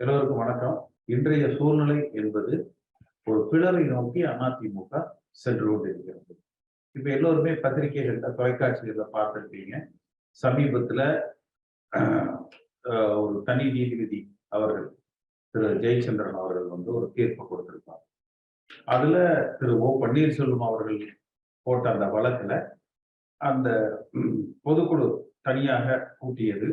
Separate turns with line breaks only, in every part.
எல்லோருக்கும் வணக்கம். இன்றைய சூழ்நிலை என்பது ஒரு பிளவை நோக்கி அதிமுக சென்று கொண்டிருக்கிறது. இப்ப எல்லோருமே பத்திரிகைகள்ல தொலைக்காட்சிகள்ல பார்த்துருக்கீங்க சமீபத்துல ஒரு தனி நீதிபதி அவர்கள் திரு ஜெயச்சந்திரன் அவர்கள் வந்து ஒரு தீர்ப்பு கொடுத்திருப்பார். அதுல திரு ஓ பன்னீர்செல்வம் அவர்கள் போட்ட அந்த வழக்குல அந்த பொதுக்குழு தனியாக கூட்டியது.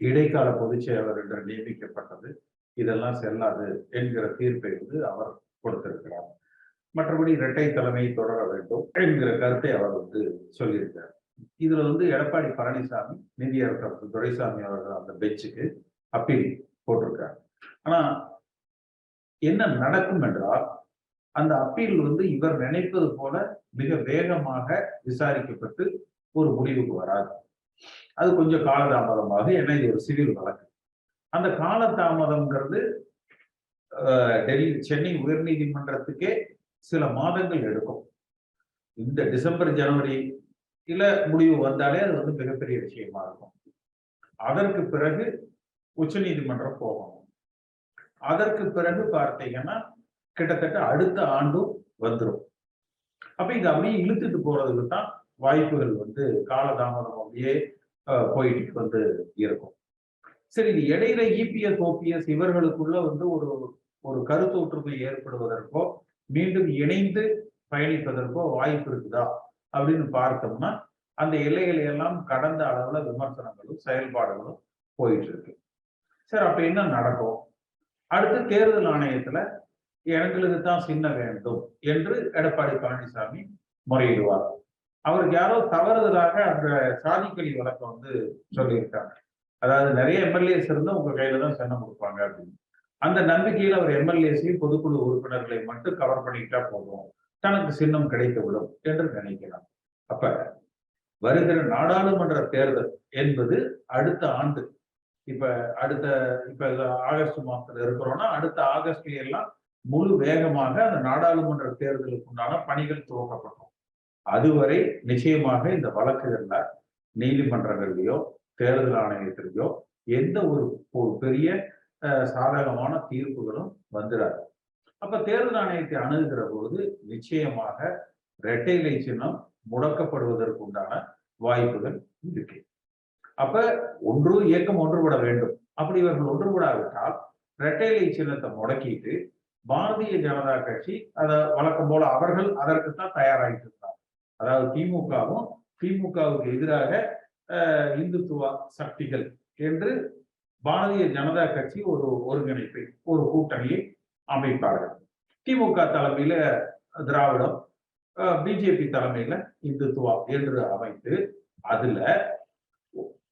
இடைக்கால பொதுச் செயலர் என்று நியமிக்கப்பட்டது. இதெல்லாம் செல்லாது என்கிற தீர்ப்பை வந்து அவர் கொடுத்திருக்கிறார். மற்றபடி இரட்டை தலைமை தொடர வேண்டும் என்கிற கருத்தை அவர் வந்து சொல்லியிருக்கார் இதுல வந்து எடப்பாடி பழனிசாமி நிதியரசர் துரைசாமி அவர்கள் அந்த பெஞ்சுக்கு அப்பீல் போட்டிருக்கார் ஆனா என்ன நடக்கும் என்றால் அந்த அப்பீல் வந்து இவர் நினைப்பது போல மிக வேகமாக விசாரிக்கப்பட்டு ஒரு முடிவுக்கு வராது. அது கொஞ்சம் காலதாமதமாக ஏன்னா இது ஒரு சிவில் வழக்கு. அந்த காலதாமதம்ங்கிறது டெல்லி சென்னை உயர்நீதிமன்றத்துக்கே சில மாதங்கள் எடுக்கும். இந்த டிசம்பர் ஜனவரி இல்ல முடிவு வந்தாலே அது வந்து மிகப்பெரிய விஷயமா இருக்கும். அதற்கு பிறகு உச்சநீதிமன்றம் போகணும் அதற்கு பிறகு பார்த்தீங்கன்னா கிட்டத்தட்ட அடுத்த ஆண்டும் வந்துடும் அப்ப இது அப்படியே இழுத்துட்டு போறதுக்கு தான் வாய்ப்புகள் வந்து காலதாமதம் அப்படியே போயிட்டு வந்து இருக்கும். சரி இது இடையில இபிஎஸ் ஓபிஎஸ் இவர்களுக்குள்ள வந்து ஒரு ஒரு கருத்து ஒற்றுமை ஏற்படுவதற்கோ மீண்டும் இணைந்து பயணிப்பதற்கோ வாய்ப்பு இருக்குதா அப்படின்னு பார்த்தோம்னா அந்த எல்லைகளை எல்லாம் கடந்த அளவுல விமர்சனங்களும் செயல்பாடுகளும் போயிட்டு இருக்கு. சரி அப்ப என்ன நடக்கும்? அடுத்து தேர்தல் ஆணையத்துல எங்களுக்கு தான் சின்ன வேண்டும் என்று எடப்பாடி பழனிசாமி முறையிடுவார். அவருக்கு யாரோ தவறுதலாக அந்த சாதிக்கொலி வழக்கம் வந்து சொல்லியிருக்காங்க. அதாவது நிறைய எம்எல்ஏஸ் இருந்தால் உங்க கையில தான் சின்னம் கொடுப்பாங்க அப்படின்னு. அந்த நம்பிக்கையில அவர் எம்எல்ஏஸையும் பொதுக்குழு உறுப்பினர்களை மட்டும் கவர் பண்ணிக்கிட்டா போதும். தனக்கு சின்னம் கிடைத்து விடும் என்று நினைக்கலாம் அப்ப வருகிற நாடாளுமன்ற தேர்தல் என்பது அடுத்த ஆண்டு. இப்ப அடுத்த இப்ப ஆகஸ்ட் மாசத்துல இருக்கிறோம்னா அடுத்த ஆகஸ்ட்ல எல்லாம் முழு வேகமாக அந்த நாடாளுமன்ற தேர்தலுக்கு உண்டான பணிகள் துவக்கப்படும். அதுவரை நிச்சயமாக இந்த வழக்குகள்ல நீதிமன்றங்கள்லயோ தேர்தல் ஆணையத்திலேயோ எந்த ஒரு பெரிய சாதகமான தீர்ப்புகளும் வந்துடாது அப்ப தேர்தல் ஆணையத்தை அணுகுகிற பொழுது நிச்சயமாக இரட்டை சின்னம் முடக்கப்படுவதற்கு உண்டான வாய்ப்புகள் இருக்கு. அப்ப ஒன்று இயக்கம் ஒன்றுபட வேண்டும். அப்படி இவர்கள் ஒன்றுபடாவிட்டால் இரட்டை இலை சின்னத்தை முடக்கிட்டு பாரதிய ஜனதா கட்சி அதை வழக்கம் போல அவர்கள் அதற்குத்தான் தயாராகிட்டு அதாவது திமுகவும் திமுகவுக்கு எதிராக இந்துத்துவ சக்திகள் என்று பாரதிய ஜனதா கட்சி ஒரு ஒருங்கிணைப்பை ஒரு கூட்டணியை அமைப்பார்கள். திமுக தலைமையில திராவிடம் பிஜேபி தலைமையில இந்துத்துவா என்று அமைத்து அதுல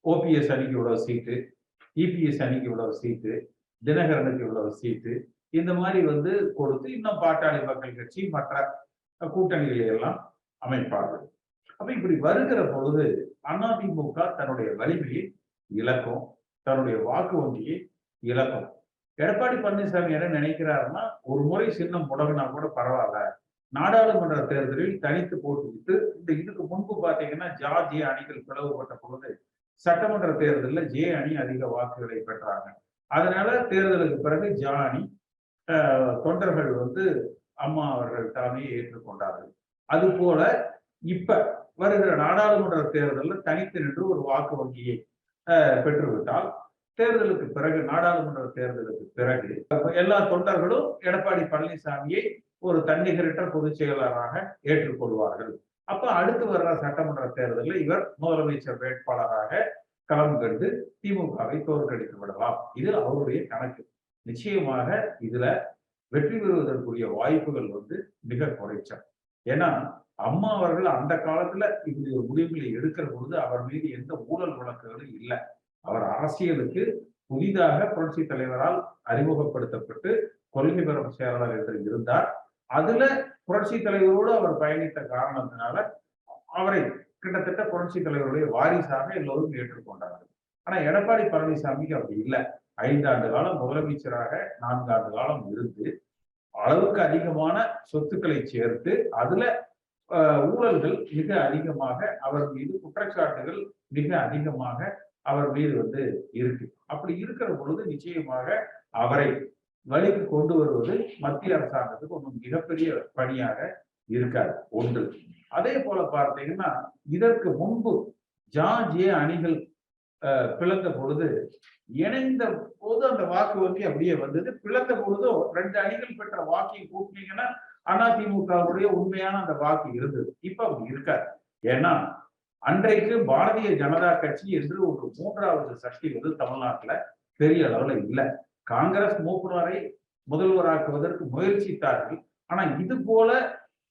ஓபிஎஸ் அணிக்கு இவ்வளவு சீட்டு இபிஎஸ் அணிக்கு இவ்வளவு சீட்டு தினகரனுக்கு இவ்வளவு சீட்டு இந்த மாதிரி வந்து கொடுத்து இன்னும் பாட்டாளி மக்கள் கட்சி மற்ற கூட்டணிகளை எல்லாம் அமைப்பார்கள். அப்ப இப்படி வருகிற பொழுது அதிமுக தன்னுடைய வலிமையை இழக்கும் தன்னுடைய வாக்கு வங்கியை இழக்கும். எடப்பாடி பழனிசாமி என்ன நினைக்கிறாருன்னா ஒரு முறை சின்னம் முடங்கினா கூட பரவாயில்ல. நாடாளுமன்ற தேர்தலில் தனித்து போட்டுவிட்டு இந்த இதுக்கு முன்பு பார்த்தீங்கன்னா ஜா ஜே அணிகள் பிளவுபட்ட பொழுது சட்டமன்ற தேர்தலில் ஜே அணி அதிக வாக்குகளை பெற்றாங்க. அதனால தேர்தலுக்கு பிறகு ஜா அணி தொண்டர்கள் வந்து அம்மா அவர்கள் தலைமையை ஏற்றுக்கொண்டார்கள். அது போல இப்ப வருகிற நாடாளுமன்ற தேர்தலில் தனித்து நின்று ஒரு வாக்கு வங்கியை பெற்றுவிட்டால் தேர்தலுக்கு பிறகு நாடாளுமன்ற தேர்தலுக்கு பிறகு எல்லா தொண்டர்களும் எடப்பாடி பழனிசாமியை ஒரு தன்னிகரற்ற பொதுச் செயலாளராக ஏற்றுக்கொள்வார்கள். அப்ப அடுத்து வர்ற சட்டமன்ற தேர்தலில் இவர் முதலமைச்சர் வேட்பாளராக களம் கண்டு திமுகவை தோற்கடித்து விடலாம். இது அவருடைய கணக்கு. நிச்சயமாக இதுல வெற்றி பெறுவதற்குரிய வாய்ப்புகள் வந்து மிக குறைச்சல். ஏன்னா அம்மா அவர்கள் அந்த காலத்துல இப்படி ஒரு முடிவுகளை எடுக்கிற பொழுது அவர் மீது எந்த ஊழல் வழக்குகளும் இல்லை. அவர் அரசியலுக்கு புதிதாக புரட்சி தலைவரால் அறிமுகப்படுத்தப்பட்டு கொள்கை பெறும் செயலாளர் என்று இருந்தார். அதுல புரட்சி தலைவரோடு அவர் பயணித்த காரணத்தினால அவரை கிட்டத்தட்ட புரட்சி தலைவருடைய வாரிசாக எல்லோரும் ஏற்றுக்கொண்டார்கள். ஆனா எடப்பாடி பழனிசாமிக்கு அப்படி இல்லை. ஐந்தாண்டு காலம் முதலமைச்சராக நான்காண்டு காலம் இருந்து அளவுக்கு அதிகமான சொத்துக்களை சேர்த்து அதுல ஊழல்கள் மிக அதிகமாக அவர் மீது குற்றச்சாட்டுகள் மிக அதிகமாக அவர் மீது வந்து இருக்கு. அப்படி இருக்கிற பொழுது நிச்சயமாக அவரை வழிக்கு கொண்டு வருவது மத்திய அரசாங்கத்துக்கு ஒன்றும் மிகப்பெரிய பணியாக இருக்காது ஒன்று. அதே போல பார்த்தீங்கன்னா இதற்கு முன்பு ஜார்ஜிய அணிகள் பிளந்த பொழுது இணைந்த போது அந்த வாக்கு வங்கி அப்படியே வந்தது. பிளந்த பொழுதும் ரெண்டு அணிகள் பெற்ற வாக்கையும் கூட்டினீங்கன்னா அதிமுகவுடைய உண்மையான அந்த வாக்கு இருந்தது. இப்ப அப்படி இருக்காது. ஏன்னா அன்றைக்கு பாரதிய ஜனதா கட்சி என்று ஒரு மூன்றாவது சக்தி வந்து தமிழ்நாட்டுல பெரிய அளவுல இல்ல. காங்கிரஸ் மூப்புனரை முதல்வராக்குவதற்கு முயற்சித்தார்கள். ஆனா இது போல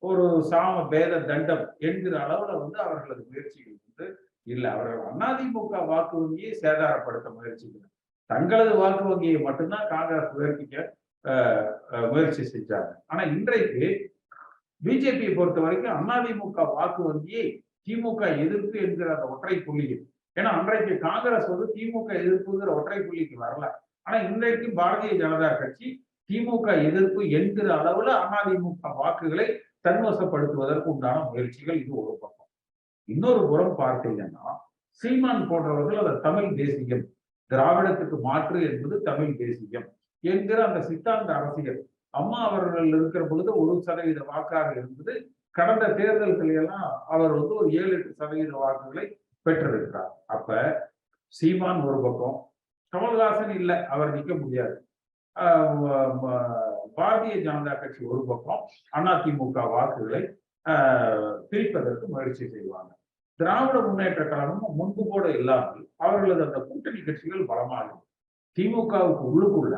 ஒரு சாம பேத தண்டம் என்கிற அளவுல வந்து அவர்களது முயற்சிகள் வந்து இல்ல அவர்கள் அதிமுக வாக்கு வங்கியை சேதாரப்படுத்த முயற்சிக்கிறார். தங்களது வாக்கு வங்கியை மட்டும்தான் காங்கிரஸ் உயர்த்திக்க முயற்சி செஞ்சாங்க. ஆனா இன்றைக்கு பிஜேபியை பொறுத்த வரைக்கும் அதிமுக வாக்கு வங்கியை திமுக எதிர்ப்பு என்கிற அந்த ஒற்றை புள்ளியில். ஏன்னா அன்றைக்கு காங்கிரஸ் வந்து திமுக எதிர்ப்புங்கிற ஒற்றை புள்ளிக்கு வரல. ஆனா இன்றைக்கு பாரதிய ஜனதா கட்சி திமுக எதிர்ப்பு என்கிற அளவுல அதிமுக வாக்குகளை தன்வசப்படுத்துவதற்கு உண்டான முயற்சிகள் இது ஒரு பக்கம். இன்னொரு புறம் பார்த்தீங்கன்னா சீமான் போன்றவர்கள் அந்த தமிழ் தேசியம் திராவிடத்துக்கு மாற்று என்பது தமிழ் தேசியம் என்கிற அந்த சித்தாந்த அரசியல். அம்மா அவர்கள் இருக்கிற பொழுது ஒரு சதவீத வாக்காக இருந்தது. கடந்த தேர்தல்கள் எல்லாம் அவர் வந்து ஒரு ஏழு எட்டு சதவீத வாக்குகளை பெற்றிருக்கிறார். அப்ப சீமான் ஒரு பக்கம் கமல்ஹாசன் இல்லை அவர் நிற்க முடியாது. ஆஹ் பாரதிய ஜனதா கட்சி ஒரு பக்கம் அதிமுக வாக்குகளை பிரிப்பதற்கு முயற்சி செய்வாங்க. திராவிட முன்னேற்ற கழகமும் முன்பு கூட இல்லாமல் அவர்களது அந்த கூட்டணி கட்சிகள் பலமாகும் திமுகவுக்கு உள்ளுக்குள்ள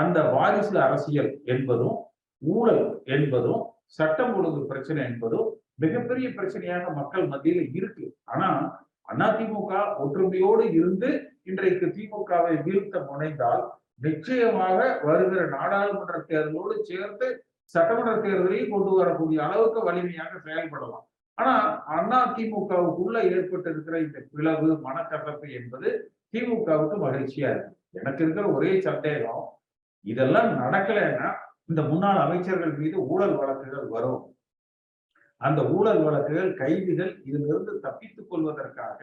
அந்த வாரிசு அரசியல் என்பதும் ஊழல் என்பதும் சட்டம் ஒழுங்கு பிரச்சனை என்பதும் மிகப்பெரிய பிரச்சனையாக மக்கள் மத்தியில் இருக்கு. ஆனா அதிமுக ஒற்றுமையோடு இருந்து இன்றைக்கு திமுகவை வீழ்த்த முனைந்தால் நிச்சயமாக வருகிற நாடாளுமன்ற தேர்தலோடு சேர்த்து சட்டமன்ற தேர்தலையும் கொண்டு வரக்கூடிய அளவுக்கு வலிமையாக செயல்படலாம். ஆனா அண்ணா திமுகவுக்குள்ள ஏற்பட்டு இருக்கிற இந்த பிளவு மனக்கசப்பு என்பது திமுகவுக்கு மகிழ்ச்சியா இருக்கு. எனக்கு இருக்கிற ஒரே சந்தேகம் இதெல்லாம் நடக்கலைன்னா இந்த முன்னாள் அமைச்சர்கள் மீது ஊழல் வழக்குகள் வரும். அந்த ஊழல் வழக்குகள் கைதிகள் இதிலிருந்து தப்பித்துக் கொள்வதற்காக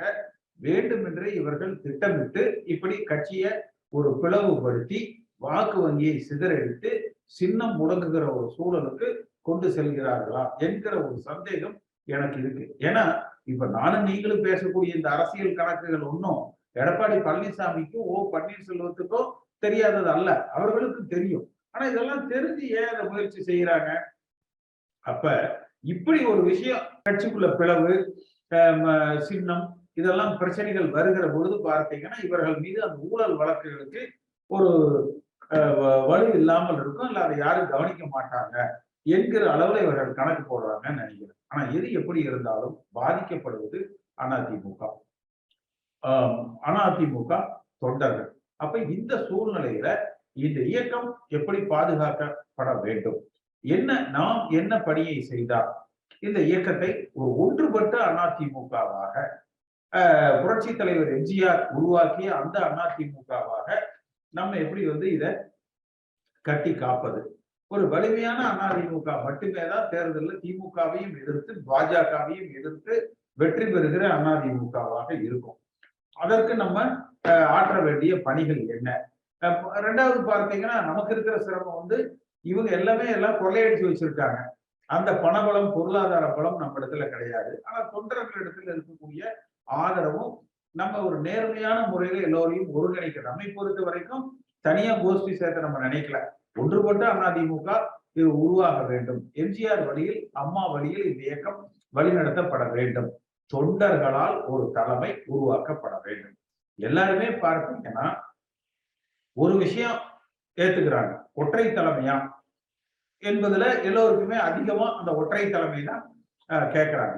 வேண்டுமென்றே இவர்கள் திட்டமிட்டு இப்படி கட்சியை ஒரு பிளவுபடுத்தி வாக்கு வங்கியை சிதறடித்து சின்னம் முடங்குகிற ஒரு சூழலுக்கு கொண்டு செல்கிறார்களா என்கிற ஒரு சந்தேகம் எனக்கு இருக்கு. ஏன்னா இப்ப நானும் நீங்களும் பேசக்கூடிய இந்த அரசியல் கணக்குகள் ஒன்றும் எடப்பாடி பழனிசாமிக்கும் ஓ பன்னீர்செல்வத்துக்கும் தெரியாதது அல்ல. அவர்களுக்கு தெரியும். ஆனா இதெல்லாம் தெரிஞ்சு ஏன் அதை முயற்சி செய்யறாங்க? அப்ப இப்படி ஒரு விஷயம் கட்சிக்குள்ள பிளவு சின்னம் இதெல்லாம் பிரச்சனைகள் வருகிற பொழுது பார்த்தீங்கன்னா இவர்கள் மீது அந்த ஊழல் வழக்குகளுக்கு ஒரு வலு இல்லாமல் இருக்கும். இல்லை அதை யாரும் கவனிக்க மாட்டாங்க என்கிற அளவில் இவர்கள் கணக்கு போடுறாங்கன்னு நினைக்கிறேன். ஆனா எது எப்படி இருந்தாலும் பாதிக்கப்படுவது அதிமுக அதிமுக தொண்டர்கள். அப்ப இந்த சூழ்நிலையில இந்த இயக்கம் எப்படி பாதுகாக்கப்பட வேண்டும்? என்ன நாம் என்ன பணியை செய்தால் இந்த இயக்கத்தை ஒரு ஒன்றுபட்ட அதிமுகவாக புரட்சி தலைவர் எம்ஜிஆர் உருவாக்கிய அந்த அதிமுகவாக நம்ம எப்படி வந்து இதை கட்டி காப்பது? ஒரு வலிமையான அதிமுக மட்டுமே தான் தேர்தலில் திமுகவையும் எதிர்த்து பாஜகவையும் எதிர்த்து வெற்றி பெறுகிற அதிமுகவாக இருக்கும். அதற்கு நம்ம ஆற்ற வேண்டிய பணிகள் என்ன? ரெண்டாவது பார்த்தீங்கன்னா நமக்கு இருக்கிற சிரமம் வந்து இவங்க எல்லாமே எல்லாம் கொள்ளையடிச்சு வச்சிருக்காங்க. அந்த பணபலம் பொருளாதார பலம் நம்ம இடத்துல கிடையாது. ஆனா தொண்டர்கள் இடத்துல இருக்கக்கூடிய ஆதரவும் நம்ம ஒரு நேர்மையான முறையில எல்லோரையும் ஒருங்கிணைக்க நம்மை பொறுத்த வரைக்கும் தனியா கோஷ்டி சேர்க்க நம்ம நினைக்கல. ஒன்றுபட்ட அதிமுக இது உருவாக வேண்டும். எம்ஜிஆர் வழியில் அம்மா வழியில் இந்த இயக்கம் வழிநடத்தப்பட வேண்டும். தொண்டர்களால் ஒரு தலைமை உருவாக்கப்பட வேண்டும். எல்லாருமே பார்த்தீங்கன்னா ஒரு விஷயம் ஏத்துக்கிறாங்க. ஒற்றை தலைமையா? என்பதுல எல்லோருக்குமே அதிகமா அந்த ஒற்றை தலைமை தான் கேட்கிறாங்க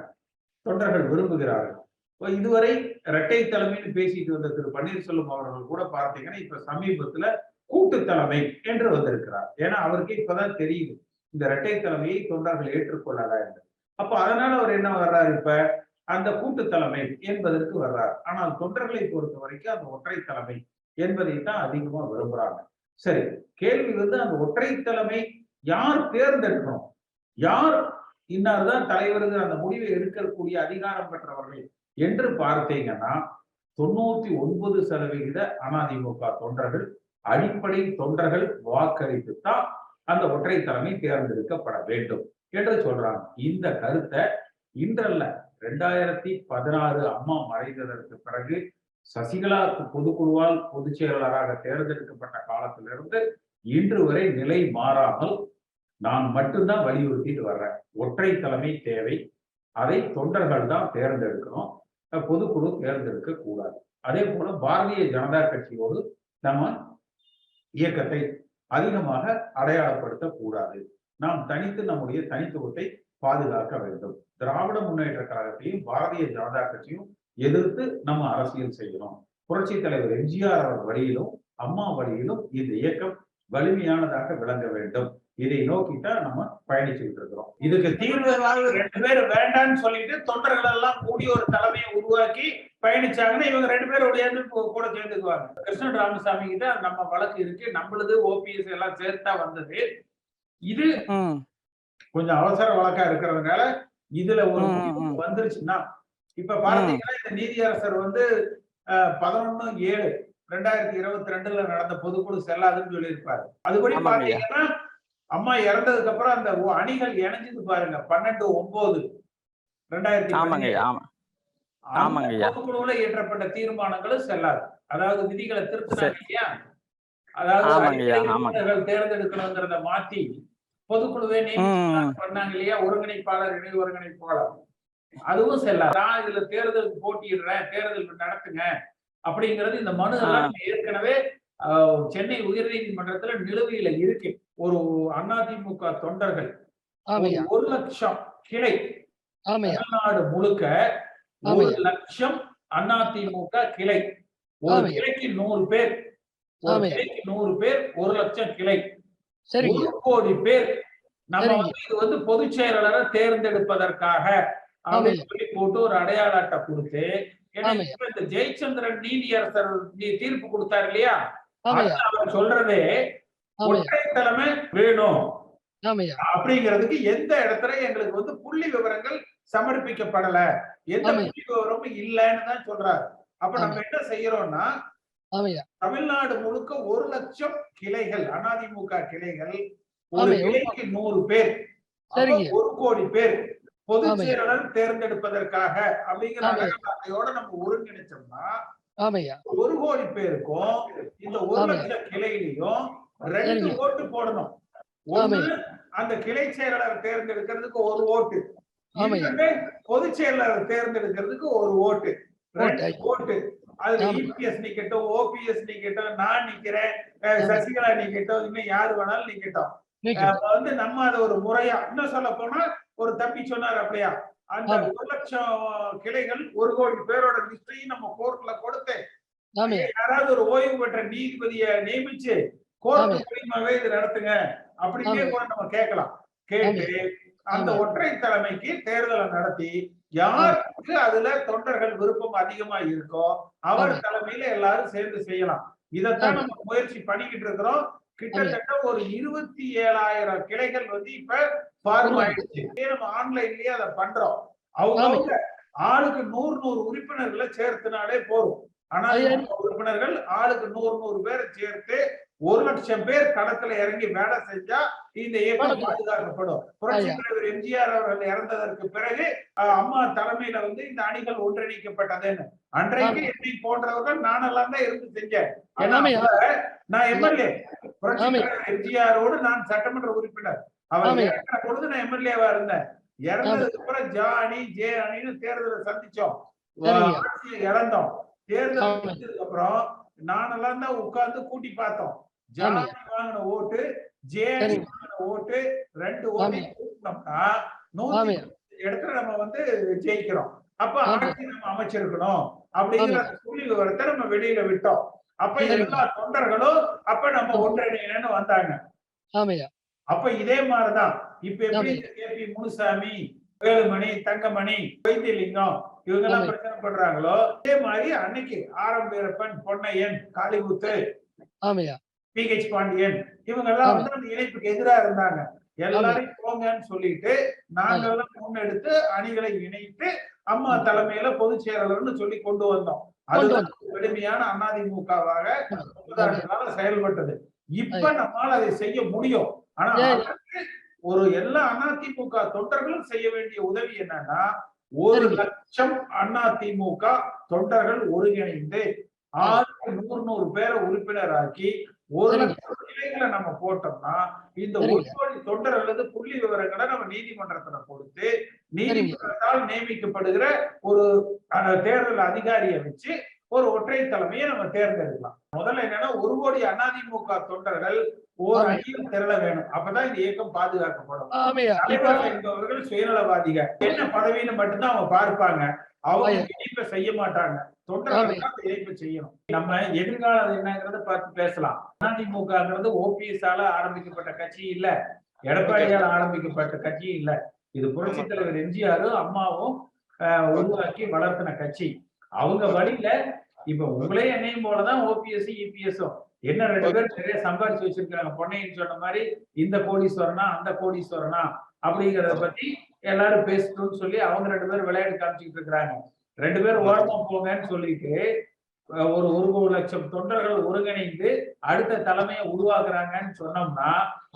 தொண்டர்கள் விரும்புகிறார்கள். இதுவரை இரட்டை தலைமைன்னு பேசிட்டு வந்த திரு பன்னீர்செல்வம் அவர்கள் கூட பார்த்தீங்கன்னா இப்ப சமீபத்துல கூட்டு தலைமை என்று வந்திருக்கிறார். ஏன்னா அவருக்கு இப்பதான் தெரியுது. இந்த இரட்டை தலைமையை தொண்டர்கள் ஏற்றுக்கொள்ளல என்று. அப்ப அதனால அவர் என்ன வர்றாரு இப்ப? அந்த கூட்டு தலைமை என்பதற்கு வர்றார். ஆனால் தொண்டர்களை பொறுத்த வரைக்கும் அந்த ஒற்றை தலைமை என்பதை தான் அதிகமா விரும்புறாங்க. சரி கேள்வி வந்து அந்த ஒற்றை தலைமை யார் தேர்ந்தெடுக்கணும்? யார் இன்னார்தான் தலைவர்கள் அந்த முடிவை எடுக்கக்கூடிய அதிகாரம் பெற்றவர்கள்? என்று பார்த்தீங்கன்னா தொண்ணூத்தி ஒன்பது சதவிகித அதிமுக தொண்டர்கள் அடிப்படை தொண்டர்கள் வாக்களித்து தான் அந்த ஒற்றை தலைமை தேர்ந்தெடுக்கப்பட வேண்டும் என்று சொல்றாங்க. இந்த கருத்தை இன்றல்ல ரெண்டாயிரத்தி பதினாறு அம்மா மறைந்ததற்கு பிறகு சசிகலா பொதுக்குழுவால் பொதுச் செயலாளராக தேர்ந்தெடுக்கப்பட்ட காலத்திலிருந்து இன்று வரை நிலை மாறாமல் நான் மட்டும்தான் வலியுறுத்திட்டு வர்றேன். ஒற்றை தலைமை தேவை அதை தொண்டர்கள் தான் தேர்ந்தெடுக்கணும். பொதுக்குழு தேர்ந்தெடுக்க கூடாது அதே போல பாரதிய ஜனதா கட்சியோடு நம்ம இயக்கத்தை அதிகமாக அடையாளப்படுத்த கூடாது நாம் தனித்து நம்முடைய தனித்துவத்தை பாதுகாக்க வேண்டும். திராவிட முன்னேற்ற கழகத்தையும் பாரதிய ஜனதா கட்சியும் எதிர்த்து நம்ம அரசியல் செய்யணும் புரட்சி தலைவர் எம்ஜிஆர் அவர் வழியிலும் அம்மா வழியிலும் இந்த இயக்கம் வலிமையானதாக விளங்க வேண்டும். இதை நோக்கித்தான் நம்ம பயணிச்சுட்டு இருக்கிறோம். இதுக்கு தீர்வு ரெண்டு பேர் வேண்டாம்னு சொல்லிட்டு தொண்டர்கள் எல்லாம் கூடி ஒரு தலைமையை உருவாக்கி பயணிச்சாங்கன்னா இவங்க ரெண்டு கூ- கூட சேர்ந்துக்குவாங்க. கிருஷ்ணன் ராமசாமி கிட்ட நம்ம வழக்கு இருக்கு. நம்மளது ஓபிஎஸ் எல்லாம் சேர்த்தா வந்தது. இது கொஞ்சம் அவசர வழக்கா இருக்கிறதுனால இதுல ஒரு. வந்துருச்சுன்னா இப்ப பாத்தீங்கன்னா இந்த நீதியரசர் வந்து பதினொன்னு ஏழு ரெண்டாயிரத்தி இருபத்தி ரெண்டுல நடந்த பொதுக்குழு செல்லாதுன்னு சொல்லியிருப்பாரு. அதுபடி. பாத்தீங்கன்னா அம்மா இறந்ததுக்கு அப்புறம் அந்த அணிகள் இணைஞ்சது பாருங்க. பன்னெண்டு ஒன்பது. ரெண்டாயிரத்தி
ஆமாங்க ஆமாங்க.
பொதுக்குழுவுல இயற்றப்பட்ட தீர்மானங்களும் செல்லாது. அதாவது விதிகளை திருத்தினாங்க இல்லையா? அதாவது தேர்ந்தெடுக்கணுங்கிறத மாத்தி பொதுக்குழுவே பண்ணாங்க இல்லையா? ஒருங்கிணைப்பாளர் இணை ஒருங்கிணைப்பாளர். அதுவும் செல்லாது. நான் இதுல தேர்தலுக்கு போட்டியிடுறேன் தேர்தல் நடத்துங்க அப்படிங்கிறது இந்த மனு எல்லாம் ஏற்கனவே சென்னை உயர்நீதிமன்றத்துல நிலுவையில இருக்கு. ஒரு அதிமுக தொண்டர்கள் ஒரு லட்சம் கிளை தமிழ்நாடு முழுக்க ஒரு. லட்சம் அதிமுக கிளை ஒரு. கிளைக்கு நூறு பேர் ஒரு. கிளைக்கு நூறு பேர் ஒரு லட்சம் கிளை ஒரு கோடி பேர் நம்ம. வந்து இது வந்து பொதுச் செயலாளரை தேர்ந்தெடுப்பதற்காக அப்படின்னு. சொல்லி போட்டு ஒரு அடையாள அட்டை கொடுத்து இந்த ஜெயச்சந்திரன் நீதியரசர் நீ- தீர்ப்பு கொடுத்தாரு இல்லையா அவர் சொல்றதே
ஆமையா.
ஒற்றை தலைமை வேணும் அப்படிங்கிறதுக்கு எந்த இடத்துல எங்களுக்கு வந்து புள்ளி விவரங்கள் சமர்ப்பிக்கப்படல? எந்த. புள்ளி விவரமும் இல்லைன்னு தான் சொல்றாரு. அப்ப நம்ம என்ன செய்யறோம்னா தமிழ்நாடு முழுக்க ஒரு லட்சம் கிளைகள் அதிமுக கிளைகள் ஒரு. கிளைக்கு நூறு பேர். ஒரு கோடி பேர். பொதுச். செயலாளர் தேர்ந்தெடுப்பதற்காக அப்படிங்கிற நம்ம ஒருங்கிணைச்சோம்னா ஒரு கோடி பேருக்கும் இந்த ஒரு. லட்சம் கிளையிலையும் ரெண்டு. ஓட்டு போடணும் ஒண்ணு. அந்த கிளை செயலாளர் தேர்ந்தெடுக்கிறதுக்கு ஒரு ஓட்டு பொதுச் செயலாளர் தேர்ந்தெடுக்கிறதுக்கு ஒரு ஓட்டு
ஓட்டு.
அதுல. இபிஎஸ் நிக்கட்டும் ஓபிஎஸ் நிக்கட்டும் நான் நிக்கிறேன். சசிகலா நிக்கட்டும் இன்னும் யாரு வேணாலும் நிக்கட்டும் வந்து நம்ம அதை ஒரு முறையா இன்னும் சொல்ல போனா ஒரு தம்பி சொன்னார் அப்படியா அந்த. ஒரு லட்சம் கிளைகள் ஒரு கோடி பேரோட லிஸ்டையும் நம்ம கோர்ட்ல கொடுத்து யாராவது ஒரு ஓய்வு பெற்ற நீதிபதியை நியமிச்சு கோர்ட். மூலியமாவே இது நடத்துங்க அப்படின்னே. கூட நம்ம கேட்கலாம் கேட்டு அந்த. ஒற்றை தலைமைக்கு தேர்தலை நடத்தி யாருக்கு அதுல தொண்டர்கள் விருப்பம் அதிகமா இருக்கோ அவர். தலைமையில எல்லாரும் சேர்ந்து செய்யலாம் இதைத்தான். நம்ம முயற்சி பண்ணிக்கிட்டு இருக்கிறோம் கிட்டத்தட்ட ஒரு இருபத்தி ஏழாயிரம் கிளைகள் வந்து இப்ப இதே நம்ம ஆன்லைன்லயே அதை பண்றோம் அவங்க. அவங்க ஆளுக்கு நூறு நூறு உறுப்பினர்களை சேர்த்துனாலே போதும் ஆனா உறுப்பினர்கள் ஆளுக்கு நூறு நூறு பேரை சேர்த்து ஒரு லட்சம் பேர் களத்துல இறங்கி வேலை செஞ்சா இந்த இயக்கம். பாதுகாக்கப்படும். புரட்சி. தலைவர் எம்ஜிஆர் அவர்கள் இறந்ததற்கு பிறகு அம்மா தலைமையில வந்து இந்த அணிகள் ஒன்றிணைக்கப்பட்டதுன்னு. அன்றைக்கு என்னை போன்றவர்கள் நானெல்லாம் தான் இருந்து செஞ்சேன். நான் எம்எல்ஏ. புரட்சி. தலைவர் எம்ஜிஆரோடு நான் சட்டமன்ற உறுப்பினர். அவர். இறக்குற பொழுது நான் எம்எல்ஏவா இருந்தேன். இறந்ததுக்கு அப்புறம் ஜா அணி ஜே அணின்னு தேர்தலை சந்திச்சோம். இழந்தோம். தேர்தல். முடிஞ்சதுக்கு அப்புறம் நானெல்லாம் தான் உட்கார்ந்து கூட்டி பார்த்தோம். வாங்கின ஓட்டு ஜே ஓட்டு ரெண்டு ஓட்டு. கூட்டினோம்னா நூத்தி
ஆமையா.
இடத்துல நம்ம வந்து ஜெயிக்கிறோம். அப்ப. ஆட்சி நம்ம அமைச்சிருக்கணும் அப்படிங்கிற புள்ளி விவரத்தை நம்ம வெளியில விட்டோம். அப்ப. எல்லா தொண்டர்களும் அப்ப நம்ம ஒன்றிணைன்னு வந்தாங்க. அப்ப இதே மாதிரிதான். இப்ப எப்படி கே பி முனுசாமி வேலுமணி தங்கமணி வைத்தியலிங்கம் இவங்க எல்லாம். பிரச்சனை பண்றாங்களோ அதே மாதிரி அன்னைக்கு ஆரம் வீரப்பன் பொன்னையன் காளிமுத்து.
ஆமையா
பிஹெச் பாண்டியன். இவங்க எல்லாம். வந்து அந்த இணைப்புக்கு எதிரா இருந்தாங்க. எல்லாரையும் போங்கன்னு சொல்லிட்டு நாங்கெல்லாம் முன்னெடுத்து அணிகளை இணைத்து அம்மா. தலைமையில பொதுச் செயலாளர்னு சொல்லி கொண்டு வந்தோம். அதுதான் கடுமையான அதிமுகவாக முப்பதாண்டுகளாக செயல்பட்டது. இப்ப நம்மால அதை செய்ய முடியும். ஆனா ஒரு எல்லா அதிமுக தொண்டர்களும் செய்ய வேண்டிய உதவி என்னன்னா ஒரு. லட்சம் அதிமுக தொண்டர்கள் ஒருங்கிணைந்து ஆறு நூறு நூறு பேரை உறுப்பினராக்கி ஒரு இலைகளை நம்ம போட்டோம்னா இந்த. ஒரு கோடி தொண்டர்களது புள்ளி விவரங்களை நம்ம நீதிமன்றத்துல கொடுத்து நீதிமன்றத்தால் நியமிக்கப்படுகிற ஒரு தேர்தல் அதிகாரியை வச்சு ஒரு ஒற்றை தலைமையை நம்ம தேர்ந்தெடுக்கலாம். முதல்ல என்னன்னா ஒரு கோடி அதிமுக தொண்டர்கள் ஓர். அணியில் திரள வேணும் அப்பதான் இந்த இயக்கம் பாதுகாக்கப்படும். தலைவர்கள் என்பவர்கள் சுயநலவாதிகள். என்ன பதவின்னு மட்டும்தான் அவங்க பார்ப்பாங்க. அவங்க. இணைப்பை செய்ய மாட்டாங்க. தொண்டர்கள் இணைப்பை செய்யணும். நம்ம எதிர்காலம் என்னங்கறத பார்த்து பேசலாம். அதிமுகங்கிறது ஓபிஎஸ் ஆல ஆரம்பிக்கப்பட்ட கட்சி இல்ல. எடப்பாடியால ஆரம்பிக்கப்பட்ட கட்சி இல்ல. இது புரட்சி தலைவர் எம்ஜிஆரும் அம்மாவும் உருவாக்கி வளர்த்தின கட்சி. அவங்க வழியில இப்ப உங்களே என்னையும் போலதான் ஓபிஎஸ் இபிஎஸும் என்ன ரெண்டு பேர் நிறைய சம்பாதிச்சு வச்சிருக்காங்க. பொன்னையின் சொன்ன மாதிரி இந்த கோடீஸ்வரனா அந்த கோடீஸ்வரனா அப்படிங்கறத பத்தி எல்லாரும் பேசணும்னு சொல்லி அவங்க ரெண்டு பேரும் விளையாட்டு காமிச்சுக்கிட்டு இருக்கிறாங்க. ரெண்டு பேரும் ஓரமா போங்கன்னு சொல்லிட்டு ஒரு ஒரு ஒரு லட்சம் தொண்டர்கள் ஒருங்கிணைந்து அடுத்த தலைமையை உருவாக்குறாங்கன்னு சொன்னோம்னா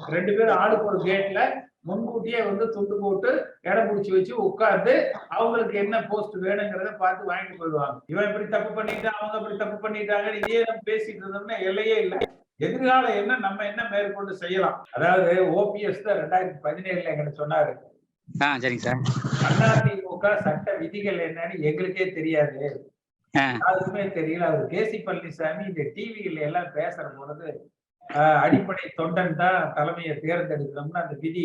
ரெண்டு பேரும் ஆளுக்கு ஒரு கேட்ல முன்கூட்டியே வந்து துண்டு போட்டு இடம் பிடிச்சி வச்சு உட்கார்ந்து அவங்களுக்கு என்ன போஸ்ட் வேணுங்கிறத பார்த்து வாங்கிட்டு போயிடுவாங்க. இவன் இப்படி தப்பு பண்ணிட்டான் அவங்க இப்படி தப்பு பண்ணிட்டாங்க இதே நம்ம பேசிட்டு இருந்தோம்னா எல்லையே இல்லை. எதிர்காலம் என்ன நம்ம என்ன மேற்கொண்டு செய்யலாம்? அதாவது ஓபிஎஸ் தான் ரெண்டாயிரத்தி பதினேழுல எங்கிட்ட சொன்னாரு.
சரிங்க சார்.
அதிமுக சட்ட விதிகள் என்னன்னு எங்களுக்கே தெரியாது.
ஆ.
யாருக்குமே தெரியல. அவர் கேசி பழனிசாமி இந்த டிவிகள் எல்லாம் பேசுற பொழுது அடிப்படை தொண்டன் தான் தலைமையை தேர்ந்தெடுக்கணும்னு அந்த விதி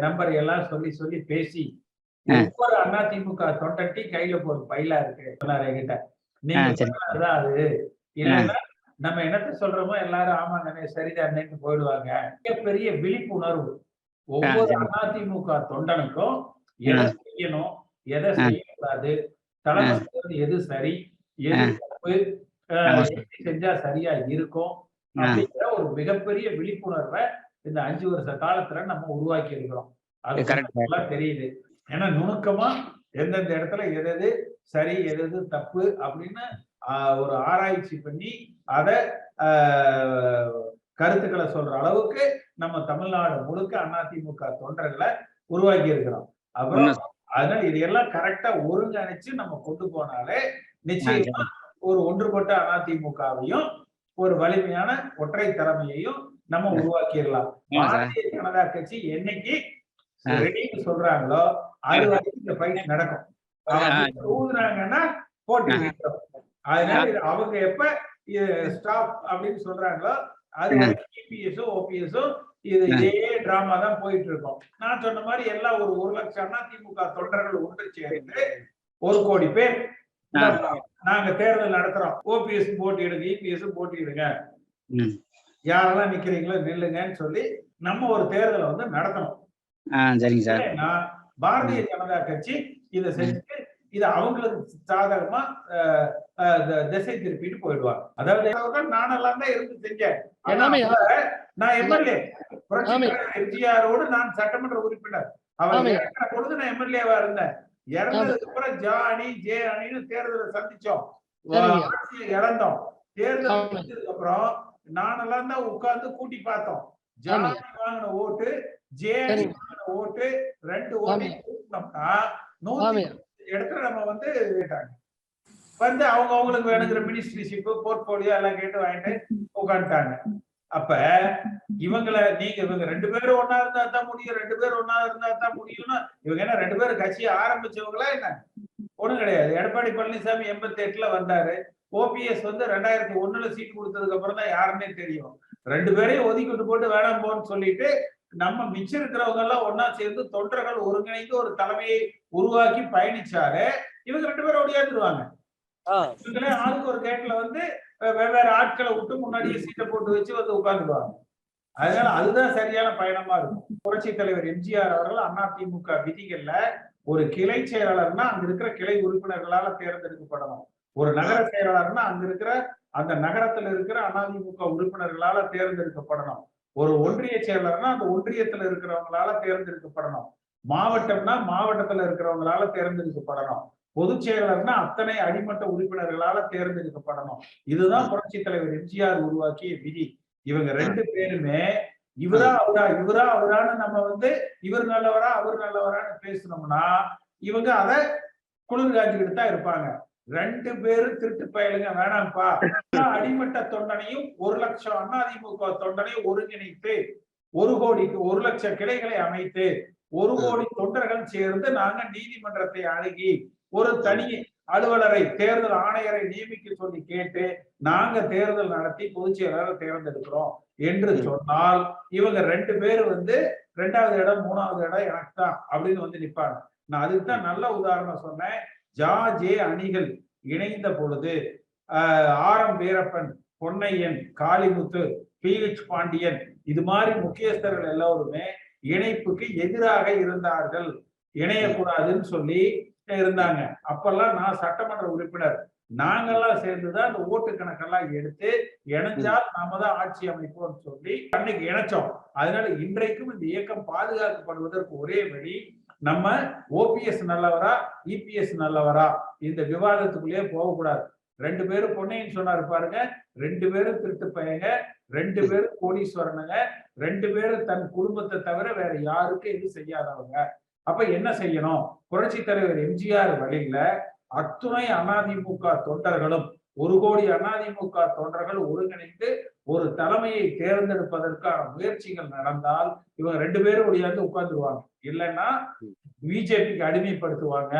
நம்பர் எல்லாம் சொல்லி சொல்லி பேசி. ஒவ்வொரு அதிமுக தொண்டன்ட்டி கையில ஒரு பைலா இருக்கு சொன்னாரு என்கிட்ட. நீங்க அது. இல்லைன்னா நம்ம என்னத்த சொல்றோமோ எல்லாரும் ஆமாங்கண்ணே சரிதானேன்னு போயிடுவாங்க. மிகப்பெரிய விழிப்புணர்வு. ஒவ்வொரு. அதிமுக தொண்டனுக்கும் எதை செய்யணும் எதை செய்யக்கூடாது தலைமை எது சரி எது தப்பு
ஆமா.
செஞ்சா சரியா இருக்கும். அப்படிங்கிற ஒரு மிகப்பெரிய விழிப்புணர்வை இந்த அஞ்சு வருஷ காலத்துல நம்ம உருவாக்கி இருக்கிறோம். அது தெரியுது. ஏன்னா நுணுக்கமா எந்தெந்த இடத்துல எது எது சரி எது எது தப்பு அப்படின்னு ஒரு ஆராய்ச்சி பண்ணி அதை கருத்துக்களை சொல்ற அளவுக்கு நம்ம தமிழ்நாடு முழுக்க அதிமுக தொண்டர்களை உருவாக்கி இருக்கிறோம். அப்புறம் அதனால இதையெல்லாம் கரெக்டா ஒருங்கிணைச்சு நம்ம கொண்டு போனாலே நிச்சயமா ஒரு ஒன்றுபட்ட அதிமுகவையும் ஒரு வலிமையான ஒற்றை தலைமையையும் நம்ம உருவாக்கிடலாம். பாரதிய ஜனதா கட்சி என்னைக்கு. ரெடின்னு சொல்றாங்களோ அது வரைக்கும் இந்த ஃபைட் நடக்கும் ஊதுனாங்கன்னா போட்டி. அதனால அவங்க எப்ப ஸ்டாப் அப்படின்னு சொல்றாங்களோ அது
ஆ.
இபிஎஸோ ஓபிஎஸோ இது இதே டிராமா தான் போயிட்டு இருக்கும் நான் சொன்ன மாதிரி எல்லாம் ஒரு ஒரு லட்சம் அதிமுக தொண்டர்கள் ஒன்று சேர்ந்து ஒரு கோடி பேர். நாங்க தேர்தல் நடத்துறோம் ஓபிஎஸ் போட்டியிடுங்க இபிஎஸ் போட்டியிடுங்க
ம்.
யாரெல்லாம் நிக்கிறீங்களோ நில்லுங்கன்னு சொல்லி நம்ம ஒரு தேர்தலை வந்து நடத்தணும்.
சரிங்க சார்.
பாரதிய ஜனதா கட்சி இதை செஞ்சுட்டு இது அவங்களுக்கு சாதகமா திசை திருப்பிட்டு போயிடுவாங்க. அதாவது நானெல்லாம் தான் இருந்து செஞ்சேன். நான் எம்எல்ஏ. எம்ஜிஆரோடு நான் சட்டமன்ற உறுப்பினர். அவர். இறக்குற பொழுது நான் எம்எல்ஏவா இருந்தேன். இறந்ததுக்கு அப்புறம் ஜா அணி ஜே அணின்னு தேர்தலை சந்திச்சோம். இழந்தோம். தேர்தல். முடிஞ்சதுக்கு அப்புறம் நானெல்லாம் தான் உட்கார்ந்து கூட்டி பார்த்தோம். ஜாதி வாங்கின ஓட்டு ஜே அணி
சரிங்க.
வாங்கின ஓட்டு ரெண்டு ஓட்டு. கூட்டினோம்னா நூத்தி
ஆமையா.
இடத்துல நம்ம வந்து வந்து அவங்க அவங்களுக்கு வேணுங்கிற மினிஸ்ட்ரிஷிப் போர்ட்போலியோ எல்லாம் கேட்டு வாங்கிட்டு உட்காந்துட்டாங்க அப்ப இவங்களை நீங்க இவங்க ரெண்டு பேரும் ஒன்னா இருந்தா தான் முடியும் ரெண்டு பேரும் ஒன்னா இருந்தா தான் முடியும்னு இவங்க என்ன ரெண்டு பேரும் கட்சியை ஆரம்பிச்சவங்களா என்ன? ஒண்ணும் கிடையாது. எடப்பாடி பழனிசாமி எண்பத்தி எட்டுல வந்தாரு. ஓபிஎஸ் வந்து ரெண்டாயிரத்தி ஒண்ணுல சீட் கொடுத்ததுக்கு அப்புறம் தான் யாருன்னே தெரியும். ரெண்டு பேரையும் ஒதுக்கிட்டு போட்டு வேணாம் போன்னு சொல்லிட்டு நம்ம மிச்சம் இருக்கிறவங்க எல்லாம் ஒன்னா சேர்ந்து தொண்டர்கள் ஒருங்கிணைந்து ஒரு தலைமையை உருவாக்கி பயணிச்சாலே இவங்க ரெண்டு பேரும் ஓடியாந்துருவாங்க. இவங்களே ஆளுக்கு ஒரு கேட்ல வந்து வெவ்வேறு ஆட்களை விட்டு முன்னாடியே சீட்டை போட்டு வச்சு வந்து உட்கார்ந்துருவாங்க. அதனால அதுதான் சரியான பயணமா இருக்கும். புரட்சி தலைவர் எம்ஜிஆர் அவர்கள் அதிமுக விதிகள்ல ஒரு கிளை செயலாளர்னா அங்க இருக்கிற கிளை உறுப்பினர்களால தேர்ந்தெடுக்கப்படணும். ஒரு நகர செயலாளர்னா அங்க இருக்கிற அந்த நகரத்துல இருக்கிற அதிமுக உறுப்பினர்களால தேர்ந்தெடுக்கப்படணும். ஒரு ஒன்றிய செயலாளர்னா அந்த ஒன்றியத்துல இருக்கிறவங்களால தேர்ந்தெடுக்கப்படணும். மாவட்டம்னா மாவட்டத்துல இருக்கிறவங்களால தேர்ந்தெடுக்கப்படணும். பொதுச் செயலர்னா அத்தனை அடிமட்ட உறுப்பினர்களால தேர்ந்தெடுக்கப்படணும். இதுதான் புரட்சி தலைவர் எம்ஜிஆர் உருவாக்கிய விதி. இவங்க ரெண்டு பேருமே இவரா அவரா இவரா அவரான்னு நம்ம வந்து இவர் நல்லவரா அவர் நல்லவரான்னு பேசினோம்னா இவங்க அத குளிர் காஞ்சிக்கிட்டு தான் இருப்பாங்க. ரெண்டு பேரும் திருட்டு பயலுங்க வேணாம்ப்பா. அடிமட்ட தொண்டனையும் ஒரு லட்சம் அதிமுக தொண்டனையும் ஒருங்கிணைத்து ஒரு கோடிக்கு ஒரு லட்சம் கிளைகளை அமைத்து ஒரு கோடி தொண்டர்கள் சேர்ந்து நாங்க நீதிமன்றத்தை அணுகி ஒரு தனி அலுவலரை தேர்தல் ஆணையரை நியமிக்க சொல்லி கேட்டு நாங்க தேர்தல் நடத்தி பொதுச் செயலாளரை தேர்ந்தெடுக்கிறோம் என்று சொன்னால் இவங்க ரெண்டு பேரும் வந்து ரெண்டாவது இடம் மூணாவது இடம் எனக்கு தான் அப்படின்னு வந்து நிப்பாங்க. நான் அதுக்கு தான் நல்ல உதாரணம் சொன்னேன். ஜா ஜே அணிகள் இணைந்த பொழுது R M Veerappan Ponnaiyan Kalimuthu P Pandian இது மாதிரி முக்கியஸ்தர்கள் எல்லோருமே இணைப்புக்கு எதிராக இருந்தார்கள். இணையக்கூடாதுன்னு சொல்லி இருந்தாங்க. அப்பெல்லாம் நான் சட்டமன்ற உறுப்பினர். நாங்கெல்லாம் சேர்ந்துதான் அந்த ஓட்டு கணக்கெல்லாம் எடுத்து இணைஞ்சால் நாம தான் ஆட்சி அமைப்போம்னு சொல்லி அன்னைக்கு இணைச்சோம். அதனால இன்றைக்கும் இந்த இயக்கம் பாதுகாக்கப்படுவதற்கு ஒரே வழி நம்ம ஓபிஎஸ் நல்லவரா இபிஎஸ் நல்லவரா? இந்த விவாதத்துக்குள்ளேயே போகக்கூடாது. ரெண்டு பேரும் பொன்னையின் சொன்னாரு பாருங்க ரெண்டு பேரும் திருட்டு பையங்க ரெண்டு பேரும் கோடீஸ்வரனுங்க ரெண்டு பேரும் தன் குடும்பத்தை தவிர வேற யாருக்கும் எதுவும் செய்யாதவங்க. அப்ப என்ன செய்யணும்? புரட்சி தலைவர் எம்ஜிஆர் வழியில அத்துணை அதிமுக தொண்டர்களும் ஒரு கோடி அதிமுக தொண்டர்கள் ஒருங்கிணைந்து ஒரு தலைமையை தேர்ந்தெடுப்பதற்கான முயற்சிகள் நடந்தால் இவங்க ரெண்டு பேரும் ஒடியாந்து உட்கார்ந்துருவாங்க. இல்லைன்னா பிஜேபிக்கு அடிமைப்படுத்துவாங்க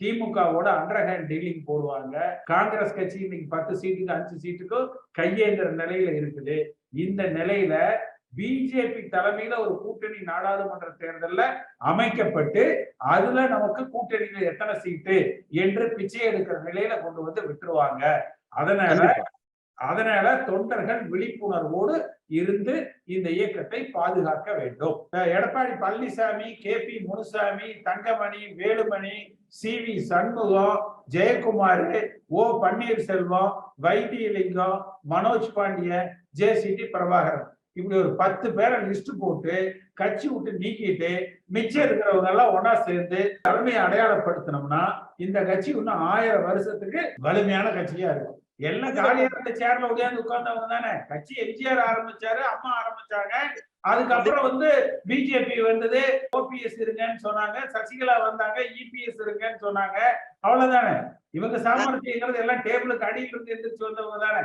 திமுகவோட அண்டர் ஹேண்ட் டீலிங் போடுவாங்க காங்கிரஸ் கட்சி இன்னைக்கு பத்து சீட்டுக்கு அஞ்சு சீட்டுக்கும் கையேந்திர நிலையில இருக்குது. இந்த நிலையில பிஜேபி தலைமையில ஒரு கூட்டணி நாடாளுமன்ற தேர்தல்ல அமைக்கப்பட்டு அதுல நமக்கு கூட்டணியில எத்தனை சீட்டு என்று பிச்சை எடுக்கிற நிலையில கொண்டு வந்து விட்டுருவாங்க. அதனால அதனால தொண்டர்கள் விழிப்புணர்வோடு இருந்து இந்த இயக்கத்தை பாதுகாக்க வேண்டும். Edappadi Palaniswami K P Munusamy Thangamani Velumani C V Shanmugam Jayakumar O Panneerselvam Vaithilingam Manoj Pandian J C D Prabhakaran. இப்படி ஒரு பத்து பேரை லிஸ்ட் போட்டு கட்சி விட்டு நீக்கிட்டு மிச்சம் இருக்கிறவங்க எல்லாம் ஒன்னா சேர்ந்து தலைமையை அடையாளப்படுத்தினோம்னா இந்த கட்சி இன்னும் ஆயிரம் வருஷத்துக்கு வலிமையான கட்சியா இருக்கும். எல்லாம் காலியா இருந்த சேர்ல உட்கார்ந்து உட்கார்ந்தவங்க தானே? கட்சி எம்ஜிஆர் ஆரம்பிச்சாரு அம்மா ஆரம்பிச்சாங்க. அதுக்கப்புறம் வந்து பிஜேபி வந்தது ஓபிஎஸ் இருங்கன்னு சொன்னாங்க சசிகலா வந்தாங்க இபிஎஸ் இருங்கன்னு சொன்னாங்க. அவ்வளவுதானே? இவங்க சாமர்த்தியங்கிறது எல்லாம் டேபிளுக்கு அடியில் இருந்து எந்திரிச்சு வந்தவங்க தானே?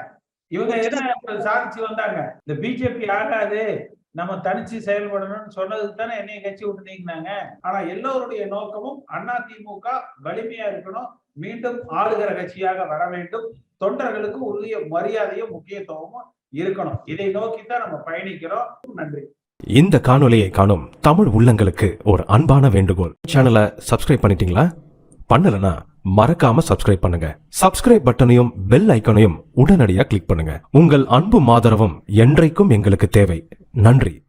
இவங்க என்ன சாதிச்சு வந்தாங்க? இந்த பிஜேபி ஆகாது நம்ம தனிச்சு செயல்படணும்னு சொன்னதுக்கு தானே என்னைய கட்சி விட்டு நீங்கினாங்க ஆனா எல்லோருடைய நோக்கமும் அதிமுக வலிமையா இருக்கணும். மீண்டும் ஆளுகிற கட்சியாக வர வேண்டும். தொண்டர்களுக்கு உரிய மரியாதையும் முக்கியத்துவமும் இருக்கணும். இதை நோக்கி தான் நம்ம பயணிக்கிறோம். நன்றி.
இந்த காணொளியை காணும் தமிழ் உள்ளங்களுக்கு ஒரு அன்பான வேண்டுகோள். சேனலை சப்ஸ்கிரைப் பண்ணிட்டீங்களா? பண்ணலனா மறக்காம சப்ஸ்கிரைப் பண்ணுங்க. சப்ஸ்கிரைப் பட்டனையும் பெல் ஐக்கனையும் உடனடியாக கிளிக் பண்ணுங்க. உங்கள் அன்பும் ஆதரவும் என்றைக்கும் எங்களுக்கு தேவை. நன்றி.